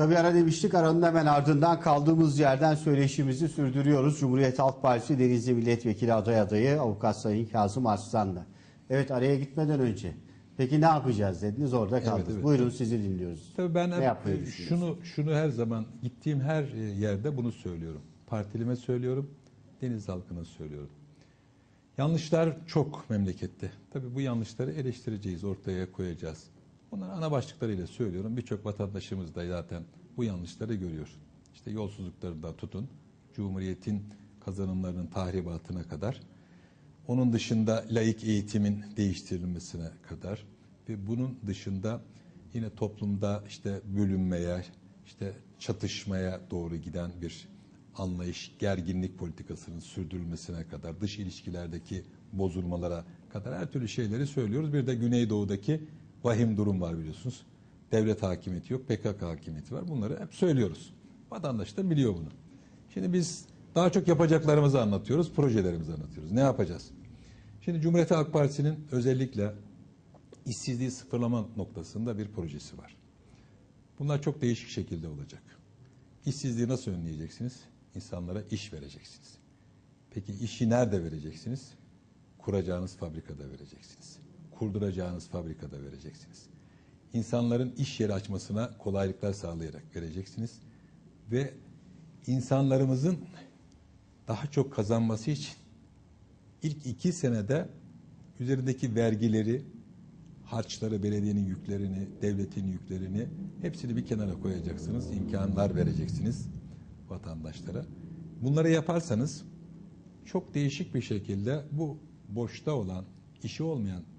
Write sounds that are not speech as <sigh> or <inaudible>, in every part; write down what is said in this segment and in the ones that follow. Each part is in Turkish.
Kısa bir ara demiştik. Aranın hemen ardından kaldığımız yerden söyleşimizi sürdürüyoruz. Cumhuriyet Halk Partisi Denizli Milletvekili aday adayı Avukat Sayın Kazım Arslan'la. Evet araya gitmeden önce. Peki ne yapacağız dediniz orada kaldınız. evet. Buyurun sizi dinliyoruz. Tabii ben ne hep, yapmayı e, şunu şunu her zaman gittiğim her e, yerde bunu söylüyorum. Partilime söylüyorum, deniz halkına söylüyorum. Yanlışlar çok memlekette. Tabii bu yanlışları eleştireceğiz, ortaya koyacağız. Bunları ana başlıklarıyla söylüyorum. Birçok vatandaşımız da zaten bu yanlışları görüyor. İşte yolsuzluklarından tutun, Cumhuriyet'in kazanımlarının tahribatına kadar, onun dışında laik eğitimin değiştirilmesine kadar ve bunun dışında yine toplumda işte bölünmeye, işte çatışmaya doğru giden bir anlayış, gerginlik politikasının sürdürülmesine kadar, dış ilişkilerdeki bozulmalara kadar her türlü şeyleri söylüyoruz. Bir de Güneydoğu'daki vahim durum var biliyorsunuz. Devlet hakimiyeti yok, PKK hakimiyeti var. Bunları hep söylüyoruz. Vatandaş da biliyor bunu. Şimdi biz daha çok yapacaklarımızı anlatıyoruz, projelerimizi anlatıyoruz. Ne yapacağız? Şimdi Cumhuriyet Halk Partisi'nin özellikle işsizliği sıfırlama noktasında bir projesi var. Bunlar çok değişik şekilde olacak. İşsizliği nasıl önleyeceksiniz? İnsanlara iş vereceksiniz. Peki işi nerede vereceksiniz? Kuracağınız fabrikada vereceksiniz. Kurduracağınız fabrikada vereceksiniz. İnsanların iş yeri açmasına kolaylıklar sağlayarak vereceksiniz. Ve insanlarımızın daha çok kazanması için ilk iki senede üzerindeki vergileri, harçları, belediyenin yüklerini, devletin yüklerini hepsini bir kenara koyacaksınız. imkanlar vereceksiniz vatandaşlara. Bunları yaparsanız çok değişik bir şekilde bu boşta olan, işi olmayan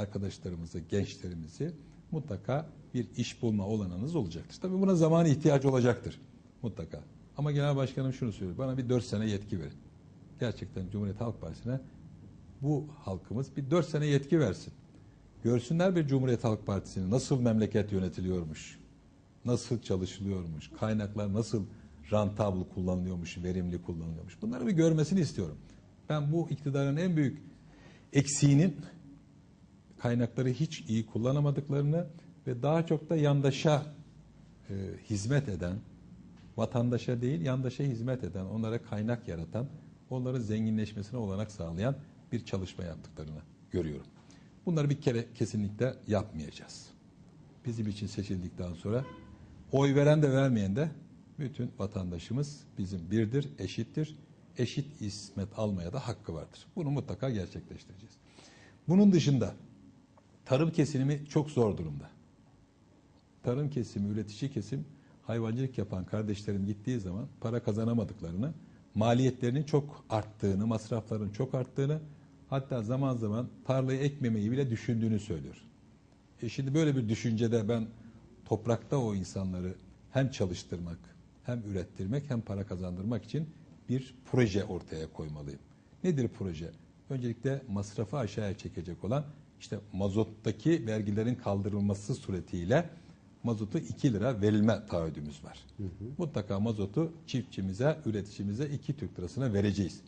arkadaşlarımızı, gençlerimizi mutlaka bir iş bulma olanınız olacaktır. Tabii buna zaman ihtiyacı olacaktır mutlaka. Ama Genel Başkanım şunu söylüyor. Bana bir dört sene yetki verin. Gerçekten Cumhuriyet Halk Partisi'ne bu halkımız bir dört sene yetki versin. Görsünler bir Cumhuriyet Halk Partisi'ni nasıl memleket yönetiliyormuş, nasıl çalışılıyormuş, kaynaklar nasıl rantabl kullanılıyormuş, verimli kullanılıyormuş. Bunları bir görmesini istiyorum. Ben bu iktidarın en büyük eksiğinin kaynakları hiç iyi kullanamadıklarını ve daha çok da yandaşa e, hizmet eden, vatandaşa değil yandaşa hizmet eden, onlara kaynak yaratan, onların zenginleşmesine olanak sağlayan bir çalışma yaptıklarını görüyorum. Bunları bir kere kesinlikle yapmayacağız. Bizim için seçildikten sonra oy veren de vermeyen de bütün vatandaşımız bizim birdir, eşittir. Eşit hizmet almaya da hakkı vardır. Bunu mutlaka gerçekleştireceğiz. Bunun dışında tarım kesimimi çok zor durumda. Tarım kesimi, üretici kesim hayvancılık yapan kardeşlerim gittiği zaman para kazanamadıklarını, maliyetlerinin çok arttığını, masrafların çok arttığını, hatta zaman zaman tarlayı ekmemeyi bile düşündüğünü söylüyor. E şimdi böyle bir düşüncede ben toprakta o insanları hem çalıştırmak, hem ürettirmek, hem para kazandırmak için bir proje ortaya koymalıyım. Nedir proje? Öncelikle masrafı aşağıya çekecek olan işte mazottaki vergilerin kaldırılması suretiyle mazotu 2 lira verilme taahhüdümüz var. Mutlaka mazotu çiftçimize, üreticimize 2 Türk lirasına vereceğiz.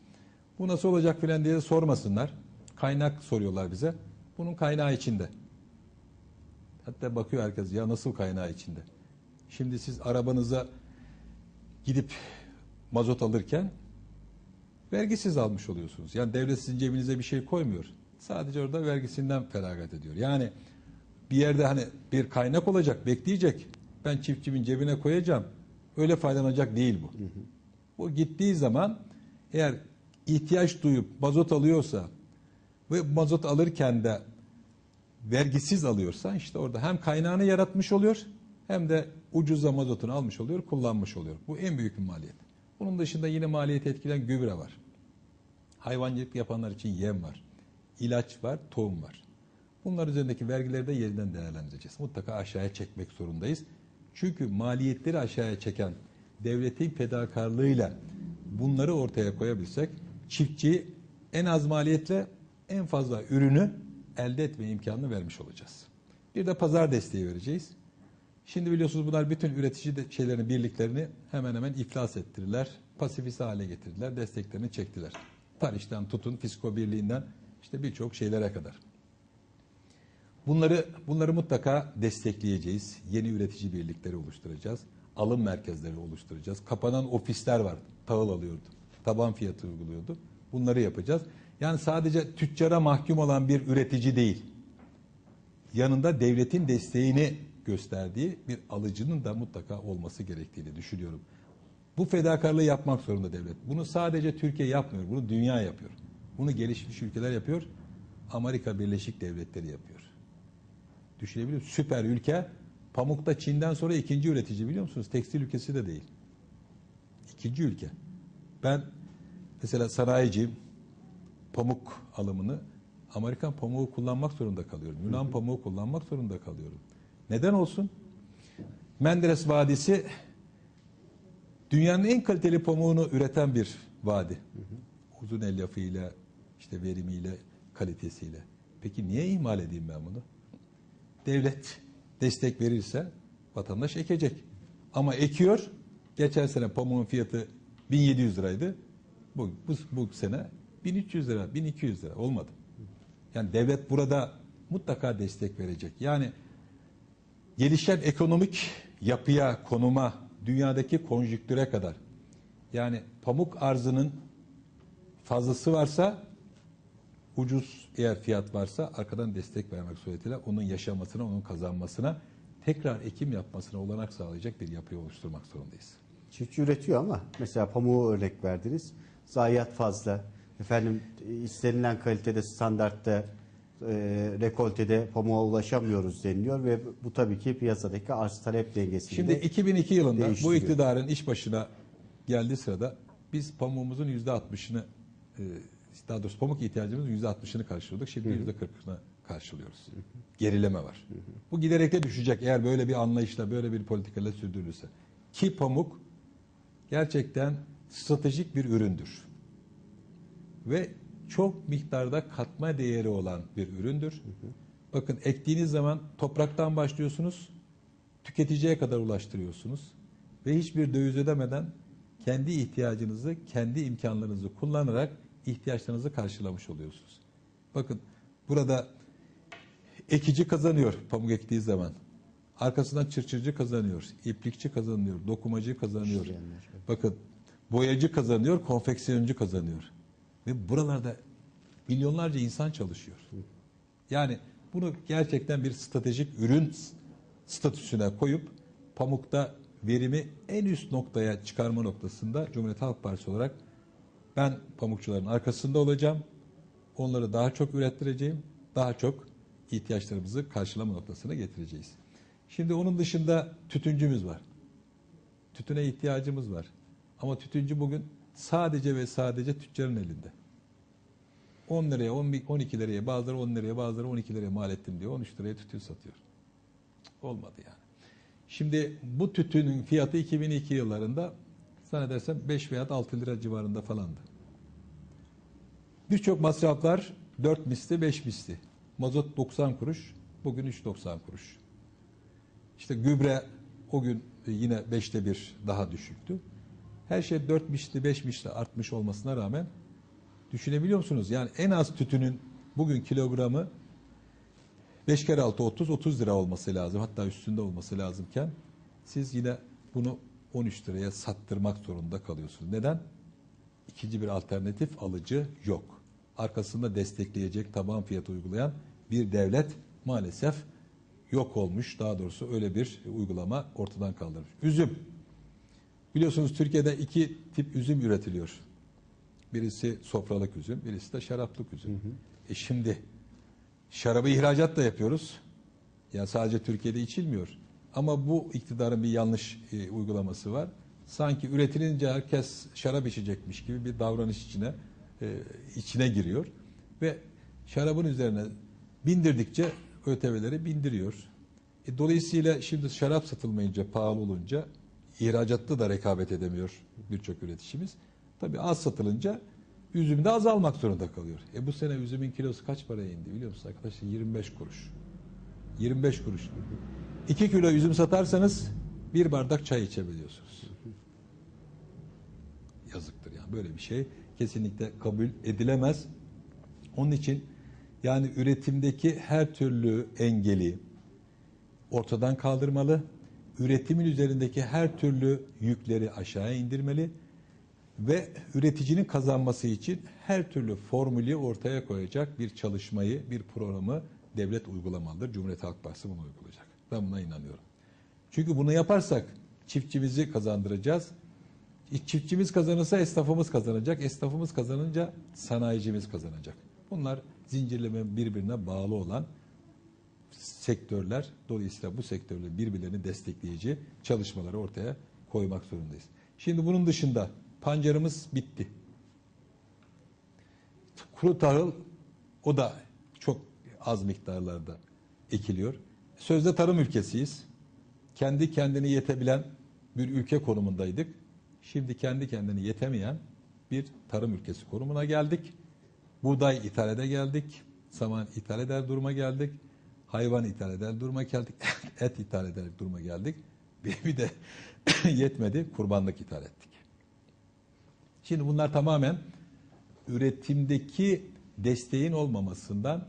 Bu nasıl olacak filan diye sormasınlar. Kaynak soruyorlar bize. Bunun kaynağı içinde. Hatta bakıyor herkes ya nasıl kaynağı içinde. Şimdi siz arabanıza gidip mazot alırken vergisiz almış oluyorsunuz. Yani devlet sizin cebinize bir şey koymuyor. Sadece orada vergisinden feragat ediyor. Yani bir yerde hani bir kaynak olacak, bekleyecek. Ben çiftçimin cebine koyacağım. Öyle faydalanacak değil bu. Bu gittiği zaman eğer ihtiyaç duyup mazot alıyorsa ve mazot alırken de vergisiz alıyorsa işte orada hem kaynağını yaratmış oluyor hem de ucuza mazotunu almış oluyor, kullanmış oluyor. Bu en büyük bir maliyet. Bunun dışında yine maliyeti etkilen gübre var. Hayvancılık yapanlar için yem var. İlaç var, tohum var. Bunlar üzerindeki vergileri de yeniden değerlendireceğiz. Mutlaka aşağıya çekmek zorundayız. Çünkü maliyetleri aşağıya çeken devletin fedakarlığıyla bunları ortaya koyabilsek çiftçi en az maliyetle en fazla ürünü elde etme imkanını vermiş olacağız. Bir de pazar desteği vereceğiz. Şimdi biliyorsunuz bunlar bütün üretici de şeylerin birliklerini hemen hemen iflas ettirdiler. Pasifisi hale getirdiler. Desteklerini çektiler. Tarihten tutun, fisko birliğinden işte birçok şeylere kadar. Bunları bunları mutlaka destekleyeceğiz. Yeni üretici birlikleri oluşturacağız. alım merkezleri oluşturacağız. Kapanan ofisler var. Tahıl alıyordu. Taban fiyatı uyguluyordu. Bunları yapacağız. Yani sadece tüccara mahkum olan bir üretici değil. Yanında devletin desteğini gösterdiği bir alıcının da mutlaka olması gerektiğini düşünüyorum. Bu fedakarlığı yapmak zorunda devlet. Bunu sadece Türkiye yapmıyor. Bunu dünya yapıyor. Bunu gelişmiş ülkeler yapıyor. Amerika Birleşik Devletleri yapıyor. Düşünebiliyor musunuz? Süper ülke. Pamukta Çin'den sonra ikinci üretici biliyor musunuz? Tekstil ülkesi de değil. İkinci ülke. Ben mesela sanayiciyim. Pamuk alımını Amerikan pamuğu kullanmak zorunda kalıyorum. Yunan pamuğu kullanmak zorunda kalıyorum. Neden olsun? Menderes Vadisi dünyanın en kaliteli pamuğunu üreten bir vadi. Uzun elyafıyla, işte verimiyle, kalitesiyle. Peki niye ihmal edeyim ben bunu? Devlet destek verirse vatandaş ekecek. Ama ekiyor. Geçen sene pamuğun fiyatı 1700 liraydı. Bu, bu, bu sene 1300 lira, 1200 lira olmadı. Yani devlet burada mutlaka destek verecek. Yani gelişen ekonomik yapıya, konuma, dünyadaki konjüktüre kadar. Yani pamuk arzının fazlası varsa ucuz eğer fiyat varsa arkadan destek vermek suretiyle onun yaşamasına, onun kazanmasına, tekrar ekim yapmasına olanak sağlayacak bir yapıyı oluşturmak zorundayız. Çiftçi üretiyor ama mesela pamuğu örnek verdiniz. Zayiat fazla. Efendim istenilen kalitede, standartta, e, rekoltede pamuğa ulaşamıyoruz deniliyor ve bu tabii ki piyasadaki arz talep dengesini Şimdi de 2002 yılında bu iktidarın iş başına geldiği sırada biz pamuğumuzun yüzde 60'ını e, daha doğrusu pamuk ihtiyacımızın yüzde 60'ını karşılıyorduk. Şimdi yüzde 40'ını karşılıyoruz. Gerileme var. Bu giderek de düşecek eğer böyle bir anlayışla, böyle bir politikayla sürdürülürse. Ki pamuk gerçekten stratejik bir üründür. Ve çok miktarda katma değeri olan bir üründür. Bakın ektiğiniz zaman topraktan başlıyorsunuz, tüketiciye kadar ulaştırıyorsunuz ve hiçbir döviz ödemeden kendi ihtiyacınızı, kendi imkanlarınızı kullanarak ihtiyaçlarınızı karşılamış oluyorsunuz. Bakın burada ekici kazanıyor pamuk ektiği zaman. Arkasından çırçırcı kazanıyor, iplikçi kazanıyor, dokumacı kazanıyor. Bakın boyacı kazanıyor, konfeksiyoncu kazanıyor. Ve buralarda milyonlarca insan çalışıyor. Yani bunu gerçekten bir stratejik ürün statüsüne koyup pamukta verimi en üst noktaya çıkarma noktasında Cumhuriyet Halk Partisi olarak ben pamukçuların arkasında olacağım. Onları daha çok ürettireceğim. Daha çok ihtiyaçlarımızı karşılama noktasına getireceğiz. Şimdi onun dışında tütüncümüz var. Tütüne ihtiyacımız var. Ama tütüncü bugün sadece ve sadece tüccarın elinde. 10 liraya, 11 12 liraya, bazıları 10 liraya, bazıları 12 liraya mal ettim diyor. 13 liraya tütün satıyor. Olmadı yani. Şimdi bu tütünün fiyatı 2002 yıllarında zannedersem 5 veya 6 lira civarında falandı. Birçok masraflar 4 misli, 5 misli. Mazot 90 kuruş, bugün 3.90 kuruş. İşte gübre o gün yine 5'te 1 daha düşüktü. Her şey 4 misli, 5 misli artmış olmasına rağmen düşünebiliyor musunuz? Yani en az tütünün bugün kilogramı 5 kere 6 30 30 lira olması lazım. Hatta üstünde olması lazımken siz yine bunu 13 liraya sattırmak zorunda kalıyorsunuz. Neden? İkinci bir alternatif alıcı yok. Arkasında destekleyecek taban fiyatı uygulayan bir devlet maalesef yok olmuş. Daha doğrusu öyle bir uygulama ortadan kaldırmış. Üzüm. Biliyorsunuz Türkiye'de iki tip üzüm üretiliyor. Birisi sofralık üzüm, birisi de şaraplık üzüm. E şimdi şarabı ihracat da yapıyoruz. Yani sadece Türkiye'de içilmiyor. Ama bu iktidarın bir yanlış e, uygulaması var. Sanki üretilince herkes şarap içecekmiş gibi bir davranış içine e, içine giriyor ve şarabın üzerine bindirdikçe ÖTV'leri bindiriyor. E, dolayısıyla şimdi şarap satılmayınca pahalı olunca ihracatta da rekabet edemiyor birçok üreticimiz. Tabii az satılınca üzüm de azalmak zorunda kalıyor. E bu sene üzümün kilosu kaç paraya indi biliyor musunuz arkadaşlar? 25 kuruş. 25 kuruş. 2 kilo üzüm satarsanız bir bardak çay içebiliyorsunuz. Yazıktır yani böyle bir şey kesinlikle kabul edilemez. Onun için yani üretimdeki her türlü engeli ortadan kaldırmalı üretimin üzerindeki her türlü yükleri aşağıya indirmeli ve üreticinin kazanması için her türlü formülü ortaya koyacak bir çalışmayı, bir programı devlet uygulamalıdır. Cumhuriyet Halk Partisi bunu uygulayacak. Ben buna inanıyorum. Çünkü bunu yaparsak çiftçimizi kazandıracağız. Çiftçimiz kazanırsa esnafımız kazanacak. Esnafımız kazanınca sanayicimiz kazanacak. Bunlar zincirleme birbirine bağlı olan sektörler. Dolayısıyla bu sektörle birbirlerini destekleyici çalışmaları ortaya koymak zorundayız. Şimdi bunun dışında pancarımız bitti. Kuru tahıl o da az miktarlarda ekiliyor. Sözde tarım ülkesiyiz. Kendi kendini yetebilen bir ülke konumundaydık. Şimdi kendi kendini yetemeyen bir tarım ülkesi konumuna geldik. Buğday ithal eder geldik. Saman ithal eder duruma geldik. Hayvan ithal eder duruma geldik. <laughs> Et ithal eder duruma geldik. <laughs> Bir, de <coughs> yetmedi kurbanlık ithal ettik. Şimdi bunlar tamamen üretimdeki desteğin olmamasından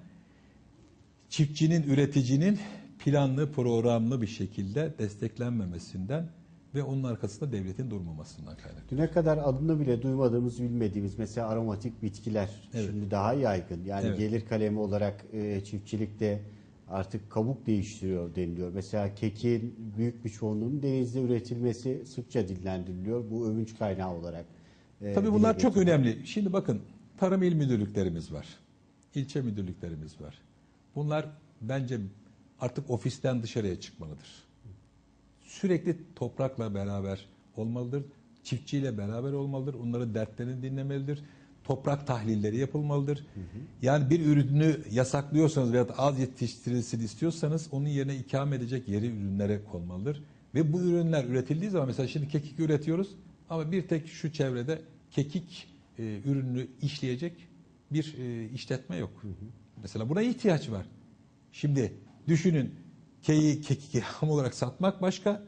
çiftçinin, üreticinin planlı, programlı bir şekilde desteklenmemesinden ve onun arkasında devletin durmamasından kaynaklı. Düne kadar adını bile duymadığımız, bilmediğimiz mesela aromatik bitkiler Evet. şimdi daha yaygın. Yani Evet. gelir kalemi olarak e, çiftçilikte artık kabuk değiştiriyor deniliyor. Mesela kekin büyük bir çoğunluğunun denizde üretilmesi sıkça dillendiriliyor. Bu övünç kaynağı olarak. e, Tabii bunlar çok önemli. Şimdi bakın tarım il müdürlüklerimiz var. İlçe müdürlüklerimiz var. Bunlar bence artık ofisten dışarıya çıkmalıdır. Sürekli toprakla beraber olmalıdır. Çiftçiyle beraber olmalıdır. Onların dertlerini dinlemelidir. Toprak tahlilleri yapılmalıdır. Yani bir ürünü yasaklıyorsanız veya az yetiştirilsin istiyorsanız onun yerine ikame edecek yeri ürünlere konmalıdır. Ve bu ürünler üretildiği zaman mesela şimdi kekik üretiyoruz ama bir tek şu çevrede kekik e, ürününü işleyecek bir e, işletme yok. Mesela buna ihtiyaç var. Şimdi düşünün keyi kekiki ham olarak satmak başka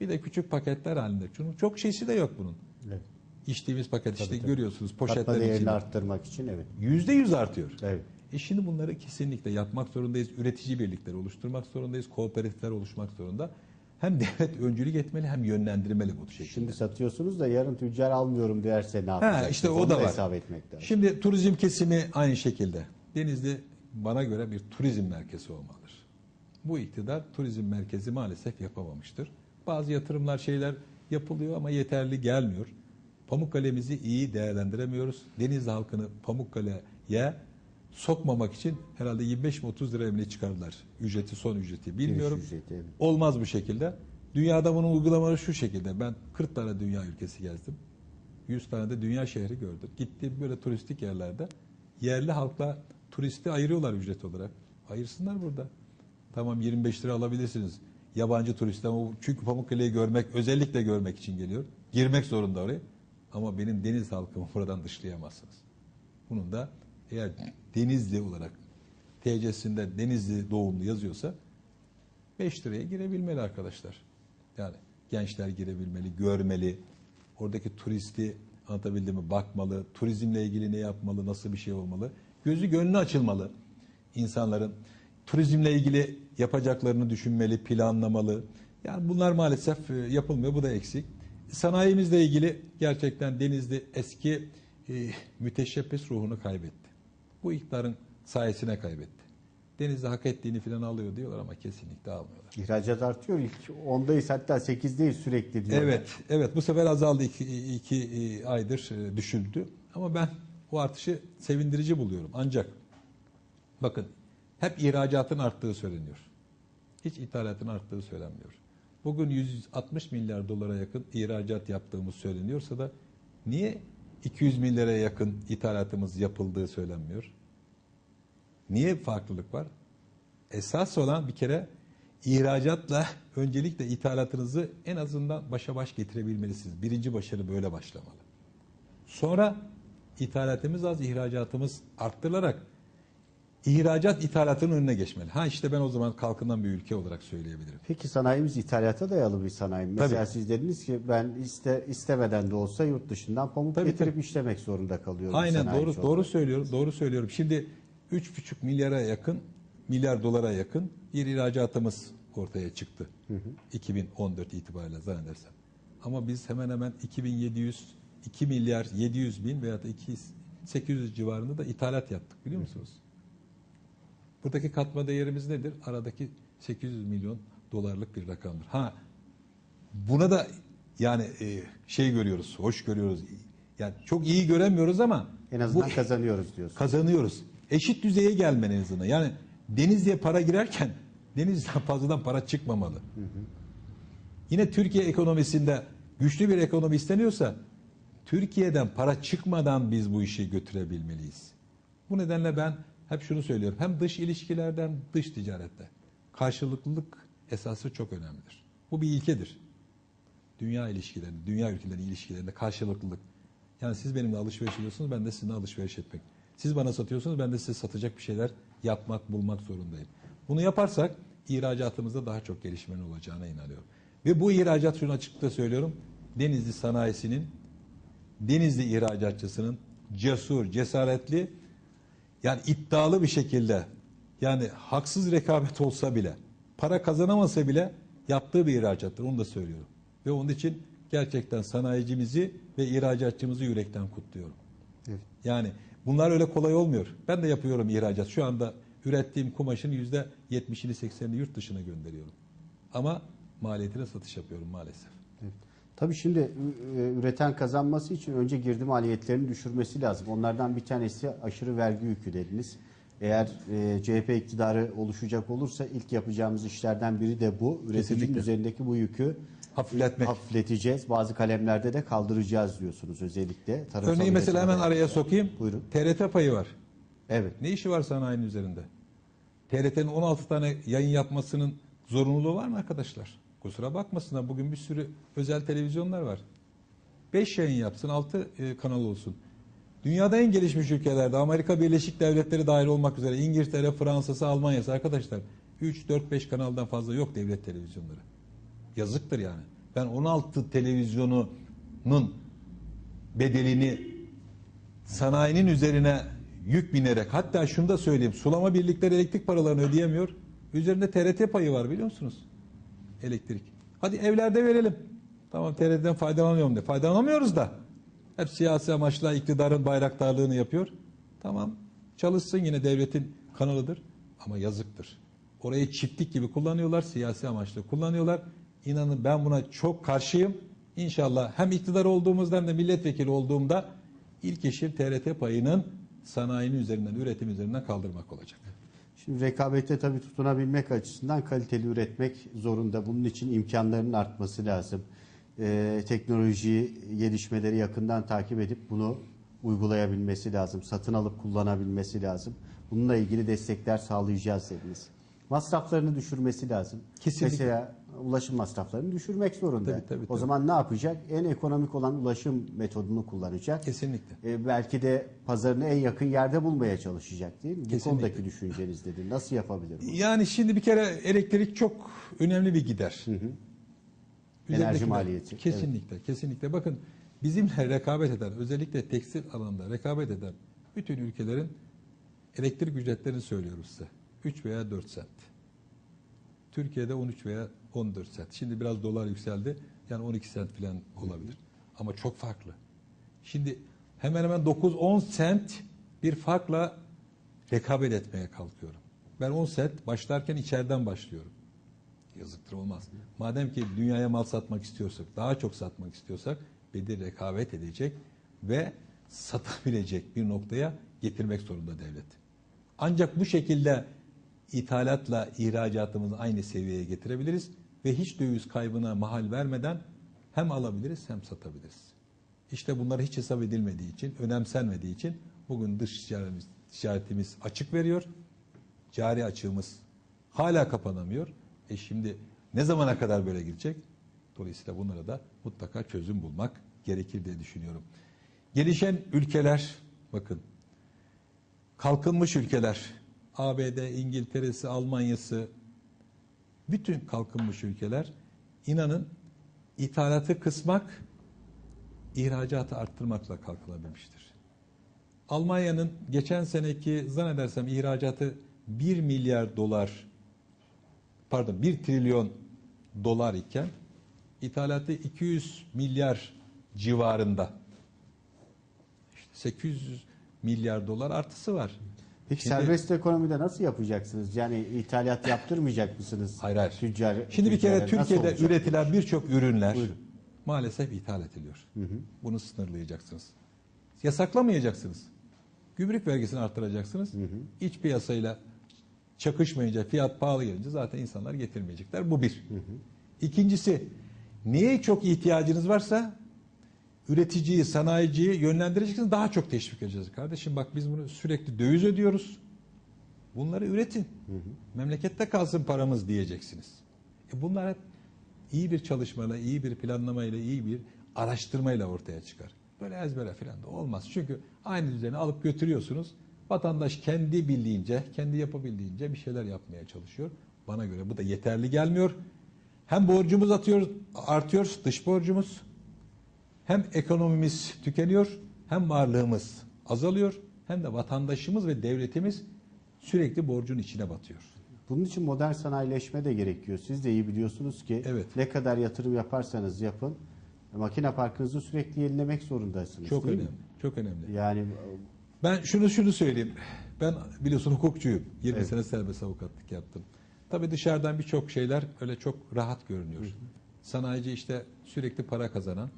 bir de küçük paketler halinde. Çünkü çok şeysi de yok bunun. Evet. İçtiğimiz paket işte Tabii, tabii. görüyorsunuz Katma değerini içinde. arttırmak için evet. Yüzde yüz artıyor. Evet. E şimdi bunları kesinlikle yapmak zorundayız. Üretici birlikleri oluşturmak zorundayız. Kooperatifler oluşmak zorunda. Hem devlet öncülük etmeli hem yönlendirmeli bu şekilde. Şimdi satıyorsunuz da yarın tüccar almıyorum derse ne yapacaksınız? işte o da var. hesap etmek lazım. Şimdi turizm kesimi aynı şekilde. Denizli bana göre bir turizm merkezi olmalıdır. Bu iktidar turizm merkezi maalesef yapamamıştır. Bazı yatırımlar şeyler yapılıyor ama yeterli gelmiyor. Pamukkale'mizi iyi değerlendiremiyoruz. Denizli halkını Pamukkale'ye sokmamak için herhalde 25 mi 30 liraya ne çıkardılar ücreti son ücreti bilmiyorum. Ücreti, evet. Olmaz bu şekilde. Dünyada bunun uygulamaları şu şekilde. Ben 40 tane dünya ülkesi gezdim. 100 tane de dünya şehri gördüm. Gittiğim böyle turistik yerlerde yerli halkla turisti ayırıyorlar ücret olarak. Ayırsınlar burada. Tamam 25 lira alabilirsiniz. Yabancı turist ama çünkü Pamukkale'yi görmek, özellikle görmek için geliyor. Girmek zorunda oraya. Ama benim deniz halkımı <laughs> buradan dışlayamazsınız. Bunun da eğer Denizli olarak TC'sinde Denizli doğumlu yazıyorsa 5 liraya girebilmeli arkadaşlar. Yani gençler girebilmeli, görmeli. Oradaki turisti anlatabildim mi bakmalı. Turizmle ilgili ne yapmalı, nasıl bir şey olmalı. Gözü gönlü açılmalı insanların. Turizmle ilgili yapacaklarını düşünmeli, planlamalı. Yani bunlar maalesef e, yapılmıyor. Bu da eksik. Sanayimizle ilgili gerçekten Denizli eski e, müteşebbis ruhunu kaybetti. Bu iktidarın sayesine kaybetti. Denizli hak ettiğini falan alıyor diyorlar ama kesinlikle almıyorlar. İhracat artıyor. İlk 10'dayız hatta 8'deyiz sürekli diyor. Evet, evet bu sefer azaldı iki, iki e, aydır e, düşüldü. Ama ben bu artışı sevindirici buluyorum. Ancak bakın hep ihracatın arttığı söyleniyor. Hiç ithalatın arttığı söylenmiyor. Bugün 160 milyar dolara yakın ihracat yaptığımız söyleniyorsa da niye 200 milyara yakın ithalatımız yapıldığı söylenmiyor? Niye farklılık var? Esas olan bir kere ihracatla <laughs> öncelikle ithalatınızı en azından başa baş getirebilmelisiniz. Birinci başarı böyle başlamalı. Sonra ithalatımız az, ihracatımız arttırılarak ihracat ithalatının önüne geçmeli. Ha işte ben o zaman kalkınan bir ülke olarak söyleyebilirim. Peki sanayimiz ithalata dayalı bir sanayi. mi? Mesela Tabii. siz dediniz ki ben iste, istemeden de olsa yurt dışından pamuk Tabii, getirip tabii. işlemek zorunda kalıyorum. Aynen doğru olarak. doğru söylüyorum. Doğru söylüyorum. Şimdi 3,5 milyara yakın milyar dolara yakın bir ihracatımız ortaya çıktı. 2014 itibariyle zannedersem. Ama biz hemen hemen 2700, 2 milyar 700 bin veya da 2 800 civarında da ithalat yaptık biliyor musunuz? Buradaki katma değerimiz nedir? Aradaki 800 milyon dolarlık bir rakamdır. Ha buna da yani e, şey görüyoruz, hoş görüyoruz. Yani çok iyi göremiyoruz ama En azından bu- kazanıyoruz diyorsun. kazanıyoruz. Eşit düzeye gelmen en azından. Yani denizliğe para girerken <laughs> denizden fazladan para çıkmamalı. Yine Türkiye ekonomisinde güçlü bir ekonomi isteniyorsa Türkiye'den para çıkmadan biz bu işi götürebilmeliyiz. Bu nedenle ben hep şunu söylüyorum. Hem dış ilişkilerden dış ticarette karşılıklılık esası çok önemlidir. Bu bir ilkedir. Dünya ilişkilerinde, dünya ülkelerinin ilişkilerinde karşılıklılık. Yani siz benimle alışveriş ediyorsunuz, ben de sizinle alışveriş etmek. Siz bana satıyorsunuz, ben de size satacak bir şeyler yapmak, bulmak zorundayım. Bunu yaparsak ihracatımızda daha çok gelişmenin olacağına inanıyorum. Ve bu ihracat şunu açıkça söylüyorum. Denizli sanayisinin, Denizli ihracatçısının cesur, cesaretli, yani iddialı bir şekilde yani haksız rekabet olsa bile, para kazanamasa bile yaptığı bir ihracattır. Onu da söylüyorum. Ve onun için gerçekten sanayicimizi ve ihracatçımızı yürekten kutluyorum. Evet. Yani bunlar öyle kolay olmuyor. Ben de yapıyorum ihracat. Şu anda ürettiğim kumaşın yüzde 70'ini 80'ini yurt dışına gönderiyorum. Ama maliyetine satış yapıyorum maalesef. Evet. Tabii şimdi e, üreten kazanması için önce girdi maliyetlerini düşürmesi lazım. Onlardan bir tanesi aşırı vergi yükü dediniz. Eğer e, CHP iktidarı oluşacak olursa ilk yapacağımız işlerden biri de bu. Üreticinin Kesinlikle. üzerindeki bu yükü Hafifletmek. hafifleteceğiz. Bazı kalemlerde de kaldıracağız diyorsunuz özellikle. Tarımsal Örneğin mesela hemen araya sokayım. Buyurun. TRT payı var. Evet. Ne işi var sanayinin üzerinde? TRT'nin 16 tane yayın yapmasının zorunluluğu var mı arkadaşlar? Kusura bakmasınlar bugün bir sürü özel televizyonlar var. 5 yayın yapsın, 6 kanal olsun. Dünyada en gelişmiş ülkelerde Amerika Birleşik Devletleri dahil olmak üzere İngiltere, Fransa'sı, Almanya'sı arkadaşlar 3, 4, 5 kanaldan fazla yok devlet televizyonları. Yazıktır yani. Ben 16 televizyonunun bedelini sanayinin üzerine yük binerek hatta şunu da söyleyeyim sulama birlikleri elektrik paralarını ödeyemiyor. Üzerinde TRT payı var biliyor musunuz? Elektrik. Hadi evlerde verelim. Tamam TRT'den faydalanıyorum de. Faydalanamıyoruz da. Hep siyasi amaçla iktidarın bayraktarlığını yapıyor. Tamam çalışsın yine devletin kanalıdır ama yazıktır. Orayı çiftlik gibi kullanıyorlar, siyasi amaçla kullanıyorlar. İnanın ben buna çok karşıyım. İnşallah hem iktidar olduğumuzda hem de milletvekili olduğumda ilk işim TRT payının sanayinin üzerinden, üretim üzerinden kaldırmak olacak. Şimdi rekabette tabii tutunabilmek açısından kaliteli üretmek zorunda. Bunun için imkanlarının artması lazım. Ee, teknoloji gelişmeleri yakından takip edip bunu uygulayabilmesi lazım. Satın alıp kullanabilmesi lazım. Bununla ilgili destekler sağlayacağız dediniz. Masraflarını düşürmesi lazım. Kesinlikle. Mesela ulaşım masraflarını düşürmek zorunda. Tabii, tabii, o tabii. zaman ne yapacak? En ekonomik olan ulaşım metodunu kullanacak. Kesinlikle. Ee, belki de pazarını en yakın yerde bulmaya çalışacak değil mi? Bu Kesinlikle. konudaki düşünceniz nedir? Nasıl yapabilir bunu? Yani şimdi bir kere elektrik çok önemli bir gider. Enerji Üzerindekiler- maliyeti, Kesinlikle, kesinlikle. Bakın bizimle rekabet eden, özellikle tekstil alanında rekabet eden bütün ülkelerin elektrik ücretlerini söylüyorum size. 3 veya 4 sent. Türkiye'de 13 veya 14 sent. Şimdi biraz dolar yükseldi. Yani 12 sent falan olabilir. Ama çok farklı. Şimdi hemen hemen 9-10 sent bir farkla rekabet etmeye kalkıyorum. Ben 10 sent başlarken içeriden başlıyorum. Yazıktır olmaz. Madem ki dünyaya mal satmak istiyorsak, daha çok satmak istiyorsak bedel rekabet edecek ve satabilecek bir noktaya getirmek zorunda devlet. Ancak bu şekilde ithalatla ihracatımızı aynı seviyeye getirebiliriz ve hiç döviz kaybına mahal vermeden hem alabiliriz hem satabiliriz. İşte bunlar hiç hesap edilmediği için, önemsenmediği için bugün dış ticaretimiz, ticaretimiz açık veriyor. Cari açığımız hala kapanamıyor. E şimdi ne zamana kadar böyle gidecek? Dolayısıyla bunlara da mutlaka çözüm bulmak gerekir diye düşünüyorum. Gelişen ülkeler, bakın kalkınmış ülkeler, ABD, İngiltere'si, Almanya'sı, bütün kalkınmış ülkeler inanın ithalatı kısmak, ihracatı arttırmakla kalkınabilmiştir. Almanya'nın geçen seneki zannedersem ihracatı 1 milyar dolar pardon 1 trilyon dolar iken ithalatı 200 milyar civarında. İşte 800 milyar dolar artısı var. Peki Şimdi- serbest ekonomide nasıl yapacaksınız? Yani ithalat yaptırmayacak mısınız? Hayır, hayır. Tüccar, Şimdi bir kere Türkiye'de üretilen birçok ürünler Buyurun. maalesef ithal ediliyor. Bunu sınırlayacaksınız. Yasaklamayacaksınız. Gübrük vergisini arttıracaksınız. İç piyasayla çakışmayınca, fiyat pahalı gelince zaten insanlar getirmeyecekler. Bu bir. İkincisi, neye çok ihtiyacınız varsa üreticiyi, sanayiciyi yönlendireceksiniz. Daha çok teşvik edeceğiz. Kardeşim bak biz bunu sürekli döviz ödüyoruz. Bunları üretin. Memlekette kalsın paramız diyeceksiniz. E bunlar hep iyi bir çalışmayla, iyi bir planlamayla, iyi bir araştırmayla ortaya çıkar. Böyle ezbere falan da olmaz. Çünkü aynı düzeni alıp götürüyorsunuz. Vatandaş kendi bildiğince, kendi yapabildiğince bir şeyler yapmaya çalışıyor. Bana göre bu da yeterli gelmiyor. Hem borcumuz atıyor, artıyor, dış borcumuz. Hem ekonomimiz tükeniyor, hem varlığımız azalıyor, hem de vatandaşımız ve devletimiz sürekli borcun içine batıyor. Bunun için modern sanayileşme de gerekiyor. Siz de iyi biliyorsunuz ki Evet. ne kadar yatırım yaparsanız yapın makine parkınızı sürekli yenilemek zorundasınız. Çok önemli. mi? Çok önemli. Yani Ben şunu şunu söyleyeyim. Ben biliyorsun hukukçuyum. 20 Evet. sene serbest avukatlık yaptım. Tabii dışarıdan birçok şeyler öyle çok rahat görünüyor. Sanayici işte sürekli para kazanan,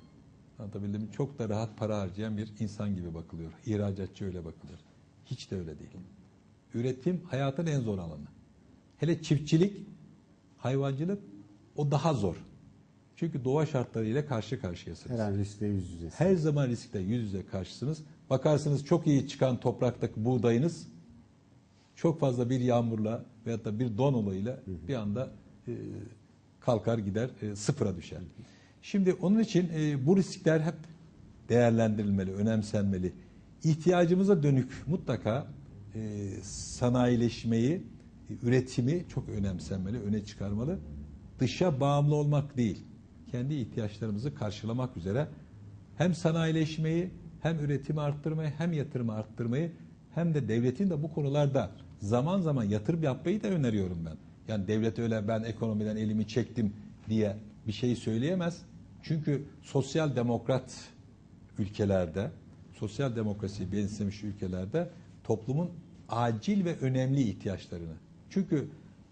anlatabildim mi? Çok da rahat para harcayan bir insan gibi bakılıyor. İhracatçı öyle bakılıyor. Hiç de öyle değil. Üretim hayatın en zor alanı. Hele çiftçilik, hayvancılık o daha zor. Çünkü doğa şartlarıyla karşı karşıyasınız. her an riskle yüz yüzesiniz. Her zaman riskle yüz yüze karşısınız. Bakarsınız çok iyi çıkan topraktaki buğdayınız çok fazla bir yağmurla veyahut da bir don olayıyla bir anda e, kalkar gider e, sıfıra düşer. Şimdi onun için e, bu riskler hep değerlendirilmeli, önemsenmeli. İhtiyacımıza dönük mutlaka e, sanayileşmeyi, e, üretimi çok önemsenmeli, öne çıkarmalı. Dışa bağımlı olmak değil, kendi ihtiyaçlarımızı karşılamak üzere hem sanayileşmeyi, hem üretimi arttırmayı, hem yatırımı arttırmayı, hem de devletin de bu konularda zaman zaman yatırım yapmayı da öneriyorum ben. Yani devlet öyle ben ekonomiden elimi çektim diye bir şey söyleyemez. Çünkü sosyal demokrat ülkelerde, sosyal demokrasiyi benimsemiş ülkelerde toplumun acil ve önemli ihtiyaçlarını. Çünkü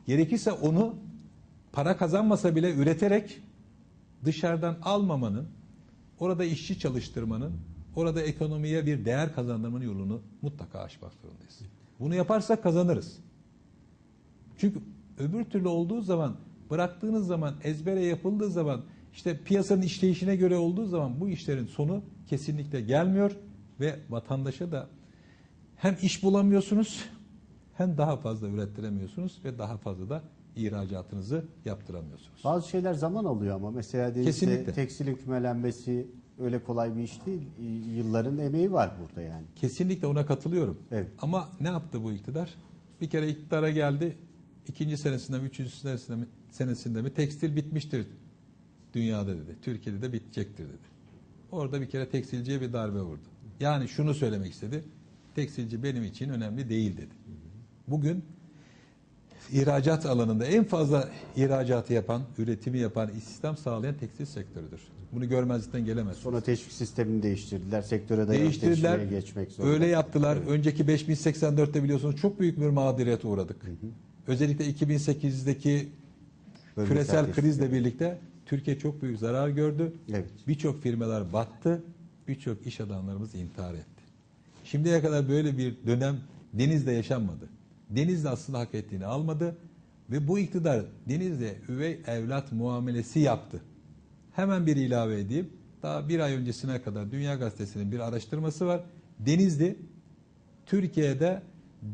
gerekirse onu para kazanmasa bile üreterek dışarıdan almamanın, orada işçi çalıştırmanın, orada ekonomiye bir değer kazandırmanın yolunu mutlaka aşmak zorundayız. Bunu yaparsak kazanırız. Çünkü öbür türlü olduğu zaman, bıraktığınız zaman, ezbere yapıldığı zaman, işte piyasanın işleyişine göre olduğu zaman bu işlerin sonu kesinlikle gelmiyor ve vatandaşa da hem iş bulamıyorsunuz hem daha fazla ürettiremiyorsunuz ve daha fazla da ihracatınızı yaptıramıyorsunuz. Bazı şeyler zaman alıyor ama mesela denizde tekstilin kümelenmesi öyle kolay bir iş değil. Yılların emeği var burada yani. Kesinlikle ona katılıyorum. Evet. Ama ne yaptı bu iktidar? Bir kere iktidara geldi. İkinci senesinde mi, üçüncü senesinde mi, senesinde mi tekstil bitmiştir dünyada dedi. Türkiye'de de bitecektir dedi. Orada bir kere tekstilciye bir darbe vurdu. Yani şunu söylemek istedi. Tekstilci benim için önemli değil dedi. Bugün ihracat alanında en fazla ihracatı yapan, üretimi yapan, istihdam sağlayan tekstil sektörüdür. Bunu görmezlikten gelemez. Sonra teşvik sistemini değiştirdiler. Sektöre dayalı Değiştirdiler. geçmek zorunda. Öyle yaptılar. Önceki 5084'te biliyorsunuz çok büyük bir mağduriyete uğradık. Özellikle 2008'deki Bölgesel küresel krizle birlikte Türkiye çok büyük zarar gördü. Evet. Birçok firmalar battı. Birçok iş adamlarımız intihar etti. Şimdiye kadar böyle bir dönem Deniz'de yaşanmadı. Denizli aslında hak ettiğini almadı ve bu iktidar Deniz'de üvey evlat muamelesi yaptı. Hemen bir ilave edeyim. Daha bir ay öncesine kadar Dünya Gazetesi'nin bir araştırması var. Denizli Türkiye'de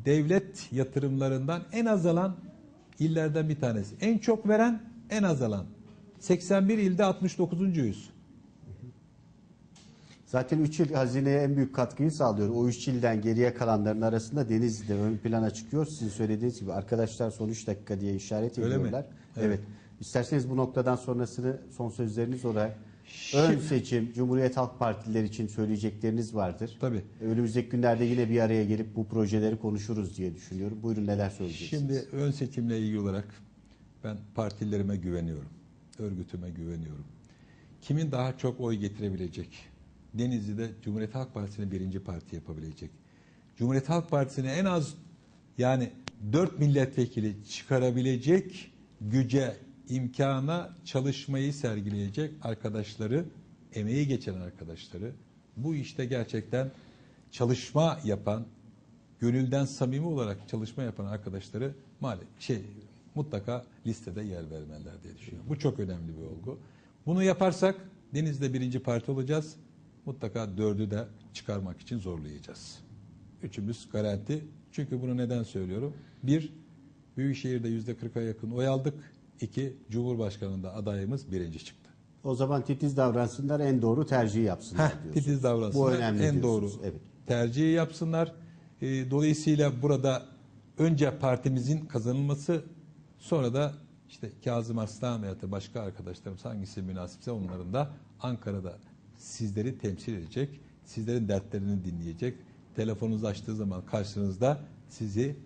devlet yatırımlarından en azalan illerden bir tanesi. En çok veren, en azalan. 81 ilde 69. yüz. Zaten 3 yıl hazineye en büyük katkıyı sağlıyor. O 3 yıldan geriye kalanların arasında Denizli'de ön plana çıkıyor. Sizin söylediğiniz gibi arkadaşlar son 3 dakika diye işaret Öyle mi? ediyorlar. Evet. Evet. İsterseniz bu noktadan sonrasını son sözleriniz olarak ön seçim Cumhuriyet Halk Partileri için söyleyecekleriniz vardır. Tabii. Önümüzdeki günlerde yine bir araya gelip bu projeleri konuşuruz diye düşünüyorum. Buyurun neler söyleyeceksiniz? Şimdi ön seçimle ilgili olarak Ben partilerime güveniyorum. Örgütüme güveniyorum. Kimin daha çok oy getirebilecek? Denizli'de Cumhuriyet Halk Partisi'ni birinci parti yapabilecek. Cumhuriyet Halk Partisi'ni en az yani dört milletvekili çıkarabilecek güce, imkana, çalışmayı sergileyecek arkadaşları, emeği geçen arkadaşları, bu işte gerçekten çalışma yapan, gönülden samimi olarak çalışma yapan arkadaşları maalesef şey mutlaka listede yer vermeliler diye düşünüyorum. Bu çok önemli bir olgu. Bunu yaparsak Deniz'de birinci parti olacağız. Mutlaka dördü de çıkarmak için zorlayacağız. Üçümüz garanti. Çünkü bunu neden söylüyorum? Bir, Büyükşehir'de yüzde kırka yakın oy aldık. İki, Cumhurbaşkanı'nda adayımız birinci çıktı. O zaman titiz davransınlar en doğru tercihi yapsınlar Heh, diyorsunuz. titiz davransınlar. Bu önemli en doğru diyorsunuz, evet. tercihi yapsınlar. Ee, dolayısıyla burada önce partimizin kazanılması sonra da işte Kazım Arslan veya da başka arkadaşlarımız hangisi münasipse onların da Ankara'da sizleri temsil edecek, sizlerin dertlerini dinleyecek, telefonunuzu açtığı zaman karşınızda sizi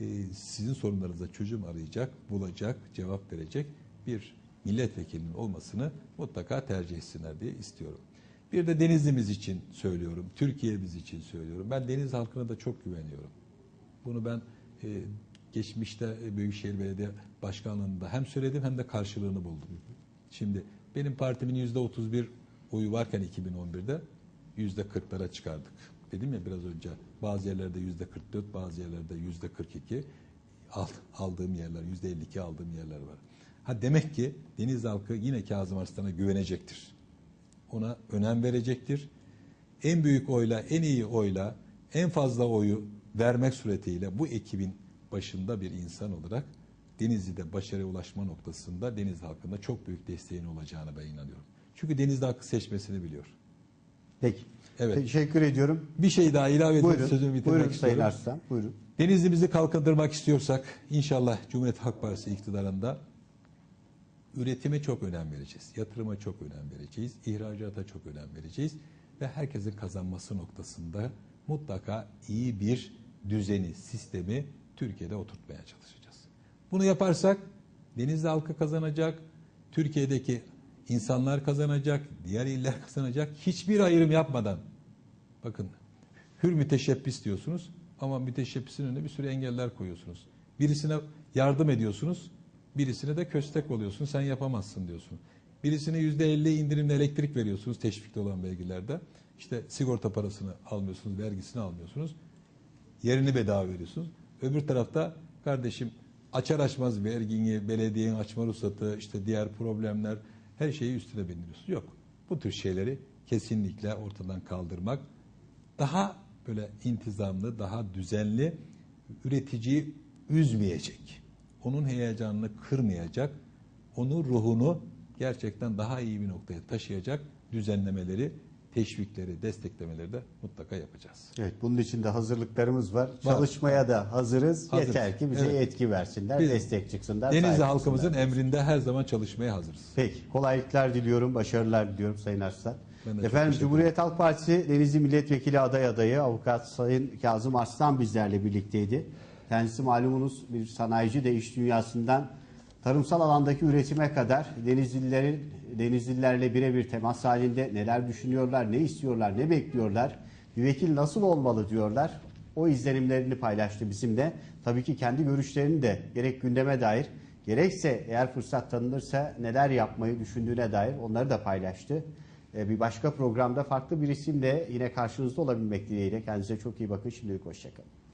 e, sizin sorunlarınıza çözüm arayacak, bulacak, cevap verecek bir milletvekilinin olmasını mutlaka tercih etsinler diye istiyorum. Bir de Denizli'miz için söylüyorum, Türkiye'miz için söylüyorum. Ben Deniz halkına da çok güveniyorum. Bunu ben e, geçmişte e, Büyükşehir Belediye Başkanlığı'nda hem söyledim hem de karşılığını buldum. Şimdi benim partimin yüzde 31 oyu varken 2011'de yüzde 40'lara çıkardık. Dedim ya biraz önce bazı yerlerde yüzde 44, bazı yerlerde yüzde 42 Al- aldığım yerler, yüzde 52 aldığım yerler var. Ha demek ki Deniz halkı yine Kazım Arslan'a güvenecektir. Ona önem verecektir. En büyük oyla, en iyi oyla, en fazla oyu vermek suretiyle bu ekibin başında bir insan olarak Denizli'de başarıya ulaşma noktasında Deniz halkında çok büyük desteğin olacağına ben inanıyorum. Çünkü Denizli halkı seçmesini biliyor. Peki. Evet. Teşekkür ediyorum. Bir şey daha ilave edip sözümü bitirmek Buyurun Sayın istiyorum. Arslan. Buyurun. Denizli'mizi kalkındırmak istiyorsak inşallah Cumhuriyet Halk Partisi iktidarında üretime çok önem vereceğiz. Yatırıma çok önem vereceğiz. ihracata çok önem vereceğiz. Ve herkesin kazanması noktasında mutlaka iyi bir düzeni, sistemi Türkiye'de oturtmaya çalışacağız. Bunu yaparsak Denizli halkı kazanacak, Türkiye'deki insanlar kazanacak, diğer iller kazanacak. Hiçbir ayrım yapmadan Bakın hür müteşebbis diyorsunuz ama müteşebbisin önüne bir sürü engeller koyuyorsunuz. Birisine yardım ediyorsunuz, birisine de köstek oluyorsun, sen yapamazsın diyorsun. Birisine yüzde elli indirimli elektrik veriyorsunuz teşvikli olan vergilerde. İşte sigorta parasını almıyorsunuz, vergisini almıyorsunuz. Yerini bedava veriyorsunuz. Öbür tarafta kardeşim açar açmaz vergini, belediyenin açma ruhsatı, işte diğer problemler her şeyi üstüne bindiriyorsunuz. Yok. Bu tür şeyleri kesinlikle ortadan kaldırmak daha böyle intizamlı, daha düzenli, üreticiyi üzmeyecek. Onun heyecanını kırmayacak, onun ruhunu gerçekten daha iyi bir noktaya taşıyacak düzenlemeleri, teşvikleri, desteklemeleri de mutlaka yapacağız. Evet, bunun için de hazırlıklarımız var. Çalışmaya da hazırız. Hazırız. Yeter ki bize Evet. etki versinler, Biz- destek çıksınlar. Denizli halkımızın emrinde her zaman çalışmaya hazırız. Peki, kolaylıklar diliyorum, başarılar diliyorum Sayın Arslan. Efendim Cumhuriyet Halk Partisi Denizli Milletvekili aday adayı avukat Sayın Kazım Arslan bizlerle birlikteydi. Kendisi malumunuz bir sanayici de iş dünyasından tarımsal alandaki üretime kadar Denizlilerin Denizlilerle birebir temas halinde neler düşünüyorlar, ne istiyorlar, ne bekliyorlar, bir vekil nasıl olmalı diyorlar. O izlenimlerini paylaştı bizimle. Tabii ki kendi görüşlerini de gerek gündeme dair gerekse eğer fırsat tanınırsa neler yapmayı düşündüğüne dair onları da paylaştı. Ee, Bir başka programda farklı bir isimle yine karşınızda olabilmek dileğiyle. Kendinize çok iyi bakın. Şimdilik hoşçakalın.